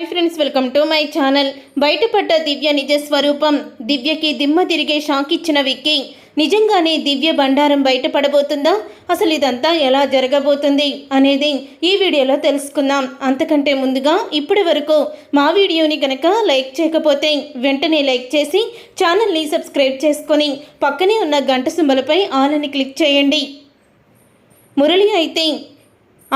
Hi friends welcome to my channel బయటపడ్డ దివ్య నిజ స్వరూపం. దివ్యకి దిమ్మ తిరిగే షాక్ ఇచ్చిన విక్కీ. నిజంగానే దివ్య బండారం బయటపడబోతుందా? అసలు ఇదంతా ఎలా జరగబోతుంది అనేది ఈ వీడియోలో తెలుసుకుందాం. అంతకంటే ముందుగా ఇప్పటి వరకు మా వీడియోని కనుక లైక్ చేయకపోతే వెంటనే లైక్ చేసి ఛానల్ని సబ్స్క్రైబ్ చేసుకొని పక్కనే ఉన్న గంట సింబలపై ఆల్ అని క్లిక్ చేయండి. మురళి అయితే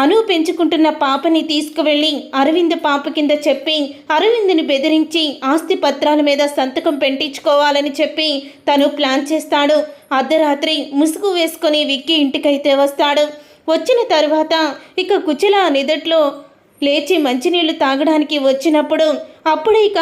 అను పెంచుకుంటున్న పాపని తీసుకువెళ్ళి అరవింద్ పాప కింద చెప్పి అరవింద్ని బెదిరించి ఆస్తి పత్రాల మీద సంతకం పెట్టించుకోవాలని చెప్పి తను ప్లాన్ చేస్తాడు. అర్ధరాత్రి ముసుగు వేసుకొని విక్కి ఇంటికైతే వస్తాడు. వచ్చిన తర్వాత ఇక కుచిల నిదట్లో లేచి మంచినీళ్ళు తాగడానికి వచ్చినప్పుడు అప్పుడు ఇక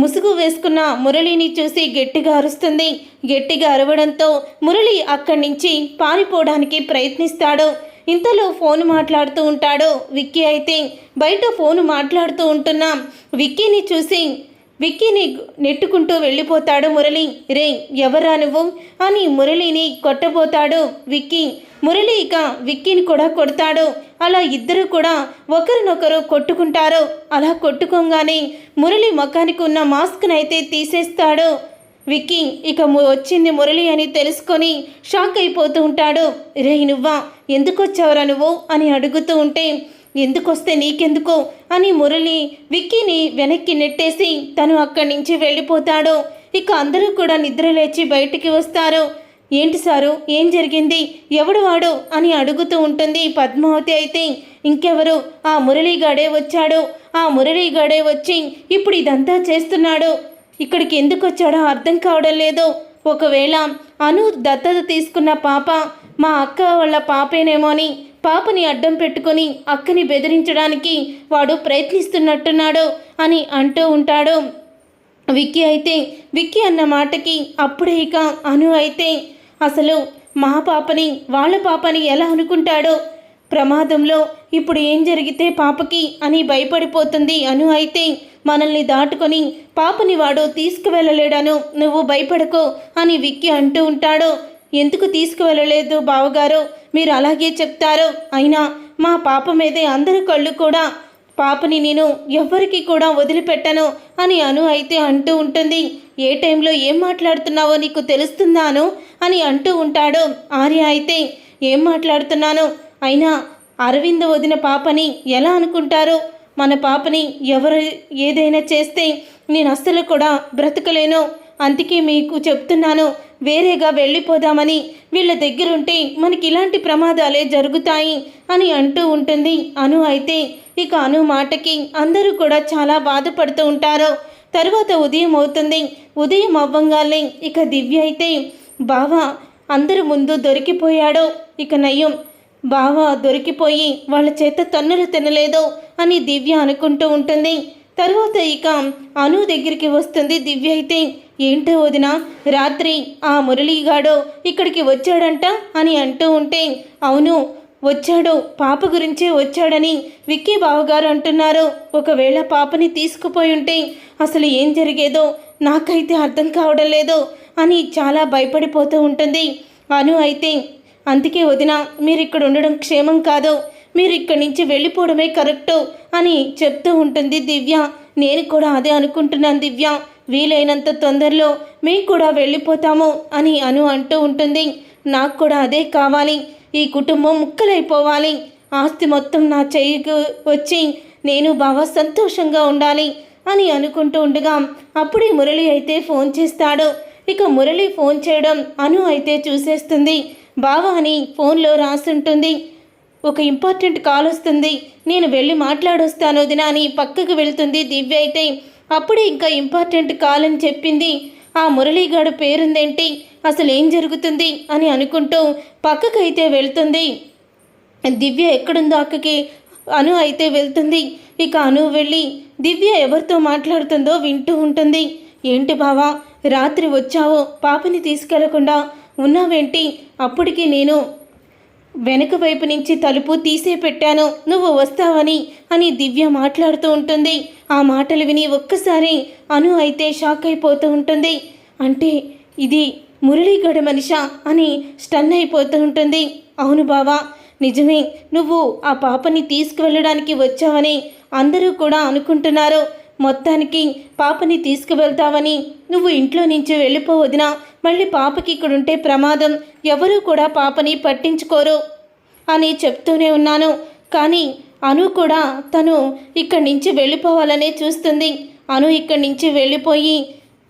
ముసుగు వేసుకున్న మురళిని చూసి గట్టిగా అరుస్తుంది. గట్టిగా అరవడంతో మురళి అక్కడి నుంచి పారిపోవడానికి ప్రయత్నిస్తాడు. ఇంతలో ఫోన్ మాట్లాడుతూ ఉంటాడు. విక్కీ అయితే బయట ఫోన్ మాట్లాడుతూ ఉంటున్నా. విక్కీని చూసి విక్కీని నెట్టుకుంటూ వెళ్ళిపోతాడు మురళి. రే ఎవరా నువ్వు? అని మురళిని కొట్టబోతాడు విక్కీ. మురళి ఇక విక్కీని కూడా కొడతాడు. అలా ఇద్దరు కూడా ఒకరినొకరు కొట్టుకుంటారు. అలా కొట్టుకోగానే మురళి ముఖానికి ఉన్న మాస్క్ని అయితే తీసేస్తాడు. విక్కీ ఇక ము- వచ్చింది మురళి అని తెలుసుకొని షాక్ అయిపోతూ ఉంటాడు. రే నువ్వా ఎందుకు వచ్చావురా నువ్వు? అని అడుగుతూ ఉంటే ఎందుకు వస్తే నీకెందుకు? అని మురళి విక్కీని వెనక్కి నెట్టేసి తను అక్కడి నుంచి వెళ్ళిపోతాడు. ఇక అందరూ కూడా నిద్ర లేచి బయటికి వస్తారు. ఏంటి సారు ఏం జరిగింది? ఎవడు వాడు? అని అడుగుతూ ఉంటుంది పద్మావతి అయితే. ఇంకెవరు? ఆ మురళీగాడే వచ్చాడు. ఆ మురళీగాడే వచ్చి ఇప్పుడు ఇదంతా చేస్తున్నాడు. ఇక్కడికి ఎందుకు వచ్చాడో అర్థం కావడం లేదు. ఒకవేళ అను దత్తత తీసుకున్న పాప మా అక్క వాళ్ళ పాపేనేమో అని పాపని అడ్డం పెట్టుకొని అక్కని బెదిరించడానికి వాడు ప్రయత్నిస్తున్నట్టున్నాడు అని అంటూ ఉంటాడు. విక్కీ అయితే విక్కీ అన్న మాటకి అప్పుడే ఇక అను అయితే అసలు మా పాపని వాళ్ళ పాపని ఎలా అనుకుంటాడో? ప్రమాదంలో ఇప్పుడు ఏం జరిగితే పాపకి అని భయపడిపోతుంది అను అయితే మనల్ని దాటుకొని పాపని వాడు తీసుకువెళ్ళలేడాను నువ్వు భయపడకు అని విక్కి అంటూ ఉంటాడు. ఎందుకు తీసుకువెళ్ళలేదు బావగారు? మీరు అలాగే చెప్తారు. అయినా మా పాప మీదే అందరి కళ్ళు కూడా పాపని నేను ఎవ్వరికి కూడా వదిలిపెట్టను అని అను అయితే అంటూ ఉంటుంది. ఏ టైంలో ఏం మాట్లాడుతున్నావో నీకు తెలుస్తుందాను అని అంటూ ఉంటాడు ఆర్య అయితే. ఏం మాట్లాడుతున్నాను? అయినా అరవింద్ వదిన పాపని ఎలా అనుకుంటారు? మన పాపని ఎవరు ఏదైనా చేస్తే నేను అస్సలు కూడా బ్రతకలేను. అందుకే మీకు చెప్తున్నాను వేరేగా వెళ్ళిపోదామని. వీళ్ళ దగ్గరుంటే మనకి ఇలాంటి ప్రమాదాలే జరుగుతాయి అని అంటూ ఉంటుంది అను అయితే ఇక అను మాటకి అందరూ కూడా చాలా బాధపడుతూ ఉంటారు. తర్వాత ఉదయం అవుతుంది. ఉదయం అవ్వంగానే ఇక దివ్య అయితే బావా అందరి ముందు దొరికిపోయాడు. ఇక నయం బావ దొరికిపోయి వాళ్ళ చేత తన్నులు తినలేదు అని దివ్య అనుకుంటూ ఉంటుంది. తర్వాత ఇక అను దగ్గరికి వస్తుంది దివ్య అయితే ఏంటో వదిన రాత్రి ఆ మురళీగాడు ఇక్కడికి వచ్చాడంట? అని అంటూ ఉంటే అవును వచ్చాడు పాప గురించే వచ్చాడని విక్కీ బావగారు అంటున్నారు. ఒకవేళ పాపని తీసుకుపోయి ఉంటే అసలు ఏం జరిగేదో నాకైతే అర్థం కావడం లేదు అని చాలా భయపడిపోతూ ఉంటుంది. అను అయితే అందుకే వదిన మీరు ఇక్కడ ఉండడం క్షేమం కాదు. మీరు ఇక్కడి నుంచి వెళ్ళిపోవడమే కరెక్టు అని చెప్తూ ఉంటుంది దివ్య. నేను కూడా అదే అనుకుంటున్నాను దివ్య. వీలైనంత తొందరలో మేము కూడా వెళ్ళిపోతాము అని అను అంటూ ఉంటుంది. నాకు కూడా అదే కావాలి. ఈ కుటుంబం ముక్కలైపోవాలి. ఆస్తి మొత్తం నా చెయ్యికి వచ్చి నేను బాగా సంతోషంగా ఉండాలి అని అనుకుంటూ ఉండగా అప్పుడే మురళి అయితే ఫోన్ చేస్తాడు. ఇక మురళి ఫోన్ చేయడం అను అయితే చూసేస్తుంది. బావా అని ఫోన్లో రాసుంటుంది ఒక ఇంపార్టెంట్ కాల్ వస్తుంది. నేను వెళ్ళి మాట్లాడొస్తాను దినా అని పక్కకు వెళ్తుంది దివ్య అయితే. అప్పుడే ఇంకా ఇంపార్టెంట్ కాల్ అని చెప్పింది. ఆ మురళీగాడు పేరుందేంటి? అసలు ఏం జరుగుతుంది? అని అనుకుంటూ పక్కకైతే వెళ్తుంది. దివ్య ఎక్కడుందో అక్కకి? అను అయితే వెళ్తుంది. ఇక అను వెళ్ళి దివ్య ఎవరితో మాట్లాడుతుందో వింటూ ఉంటుంది. ఏంటి బావా? రాత్రి వచ్చావో? పాపని తీసుకెళ్ళకుండా ఉన్నావేంటి? అప్పటికి నేను వెనక వైపు నుంచి తలుపు తీసే పెట్టాను నువ్వు వస్తావని అని దివ్య మాట్లాడుతూ ఉంటుంది. ఆ మాటలు విని ఒక్కసారి అను అయితే షాక్ అయిపోతూ ఉంటుంది. అంటే ఇది మురళీగడ మనిషా అని స్టన్ అయిపోతూ ఉంటుంది. అవును బావా నిజమే. నువ్వు ఆ పాపని తీసుకువెళ్ళడానికి వచ్చావని అందరూ కూడా అనుకుంటున్నారు. మొత్తానికి పాపని తీసుకువెళ్తావని నువ్వు ఇంట్లో నుంచి వెళ్ళిపోవదినా మళ్ళీ పాపకి ఇక్కడ ఉంటే ప్రమాదం. ఎవరూ కూడా పాపని పట్టించుకోరు అని చెప్తూనే ఉన్నాను. కానీ అను కూడా తను ఇక్కడి నుంచి వెళ్ళిపోవాలనే చూస్తుంది. అను ఇక్కడి నుంచి వెళ్ళిపోయి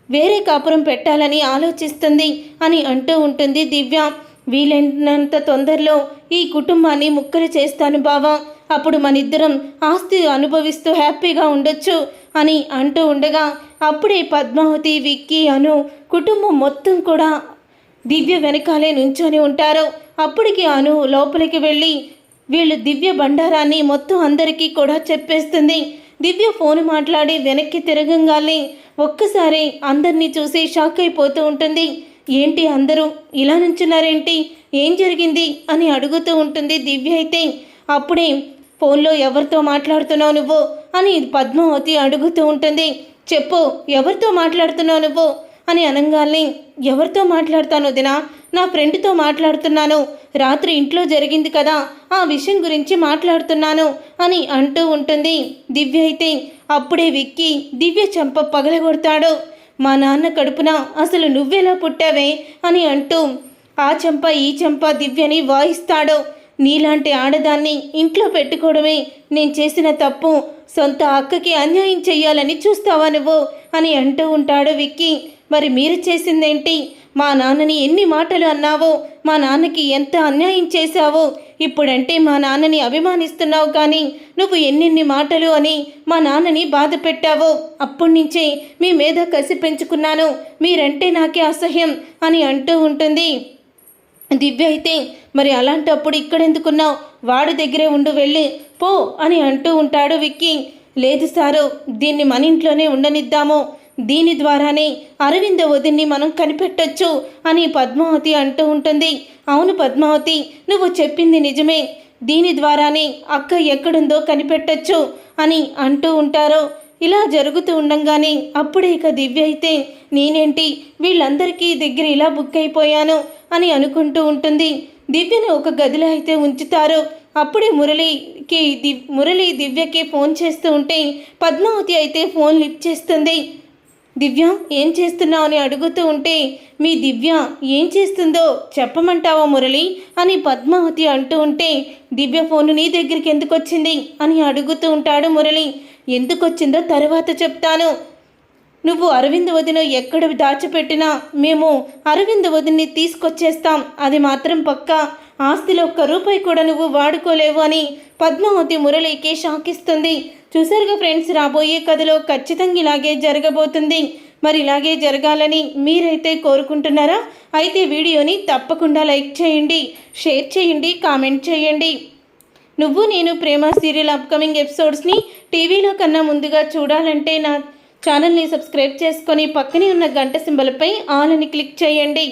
వేరే కాపురం పెట్టాలని ఆలోచిస్తుంది అని అంటూ ఉంటుంది దివ్య. వీలైనంత తొందరలో ఈ కుటుంబాన్ని ముక్కలు చేస్తాను బావా. అప్పుడు మనిద్దరం ఆస్తి అనుభవిస్తూ హ్యాపీగా ఉండొచ్చు అని అంటూ ఉండగా అప్పుడే పద్మావతి విక్కీ అను కుటుంబం మొత్తం కూడా దివ్య వెనకాలే నుంచొని ఉంటారు. అప్పటికి అను లోపలికి వెళ్ళి వీళ్ళు దివ్య బండారాన్ని మొత్తం అందరికీ కూడా చెప్పేస్తుంది. దివ్య ఫోన్ మాట్లాడి వెనక్కి తిరగంగానే ఒక్కసారి అందరినీ చూసి షాక్ అయిపోతూ ఉంటుంది. ఏంటి అందరూ ఇలా నుంచున్నారేంటి? ఏం జరిగింది? అని అడుగుతూ ఉంటుంది దివ్య అయితే. అప్పుడే ఫోన్లో ఎవరితో మాట్లాడుతున్నావు నువ్వు? అని పద్మావతి అడుగుతూ ఉంటుంది. చెప్పు ఎవరితో మాట్లాడుతున్నావు నువ్వు? అని అనగానే ఎవరితో మాట్లాడతాను దినా? నా ఫ్రెండ్తో మాట్లాడుతున్నాను. రాత్రి ఇంట్లో జరిగింది కదా ఆ విషయం గురించి మాట్లాడుతున్నాను అని అంటూ ఉంటుంది. దివ్య అయితే అప్పుడే విక్కి దివ్య చెంప పగలగొడతాడు. మా నాన్న కడుపున అసలు నువ్వెలా పుట్టావే అని అంటూ ఆ చెంప ఈ చెంప దివ్యని వాయిస్తాడు. నీలాంటి ఆడదాన్ని ఇంట్లో పెట్టుకోవడమే నేను చేసిన తప్పు. సొంత అక్కకి అన్యాయం చెయ్యాలని చూస్తావా నువ్వు? అని అంటూ ఉంటాడు విక్కీ. మరి మీరు చేసిందేంటి? మా నాన్నని ఎన్ని మాటలు అన్నావో? మా నాన్నకి ఎంత అన్యాయం చేశావో? ఇప్పుడంటే మా నాన్నని అభిమానిస్తున్నావు కానీ నువ్వు ఎన్నెన్ని మాటలు అని మా నాన్నని బాధ పెట్టావో? అప్పటి నుంచే మీ మీద కసి పెంచుకున్నాను. మీరంటే నాకే అసహ్యం అని అంటూ ఉంటుంది. దివ్య అయితే మరి అలాంటప్పుడు ఇక్కడెందుకున్నావు? వాడి దగ్గరే ఉండు వెళ్ళి పో అని అంటూ ఉంటాడు విక్కీ. లేదు సారు దీన్ని మన ఇంట్లోనే ఉండనిద్దాము. దీని ద్వారానే అరవింద వదిన్ని మనం కనిపెట్టొచ్చు అని పద్మావతి అంటూ ఉంటుంది. అవును పద్మావతి నువ్వు చెప్పింది నిజమే. దీని ద్వారానే అక్క ఎక్కడుందో కనిపెట్టొచ్చు అని అంటూ ఉంటారు. ఇలా జరుగుతూ ఉండంగానే అప్పుడే ఇక దివ్య అయితే నేనేంటి? వీళ్ళందరికీ దగ్గర ఇలా బుక్ అయిపోయాను అని అనుకుంటూ ఉంటుంది. దివ్యను ఒక గదిలో అయితే ఉంచుతారు. అప్పుడే మురళికి దివ్ మురళి దివ్యకి ఫోన్ చేస్తూ ఉంటే పద్మావతి అయితే ఫోన్ లిఫ్ట్ చేస్తుంది. దివ్య ఏం చేస్తున్నావు? అని అడుగుతూ ఉంటే మీ దివ్య ఏం చేస్తుందో చెప్పమంటావా మురళి? అని పద్మావతి అంటూ ఉంటే దివ్య ఫోను నీ దగ్గరికి ఎందుకు వచ్చింది? అని అడుగుతూ ఉంటాడు మురళి. ఎందుకు వచ్చిందో తర్వాత చెప్తాను. నువ్వు అరవింద్ వదిన ఎక్కడ దాచిపెట్టినా మేము అరవింద్ వదిన్ని తీసుకొచ్చేస్తాం. అది మాత్రం పక్కా. ఆస్తిలో ఒక్క రూపాయి కూడా నువ్వు వాడుకోలేవు అని పద్మావతి మురళికి షాకిస్తుంది. చూసారుగా ఫ్రెండ్స్ రాబోయే కథలో ఖచ్చితంగా ఇలాగే జరగబోతుంది. మరి ఇలాగే జరగాలని మీరైతే కోరుకుంటున్నారా? అయితే వీడియోని తప్పకుండా లైక్ చేయండి షేర్ చేయండి కామెంట్ చేయండి. నువ్వు నేను ప్రేమ సీరియల్ అప్కమింగ్ ఎపిసోడ్స్ని టీవీలో కన్నా ముందుగా చూడాలంటే నా ఛానల్ని సబ్స్క్రైబ్ చేసుకొని పక్కనే ఉన్న గంట సింబల్పై ఆల్ అని క్లిక్ చేయండి.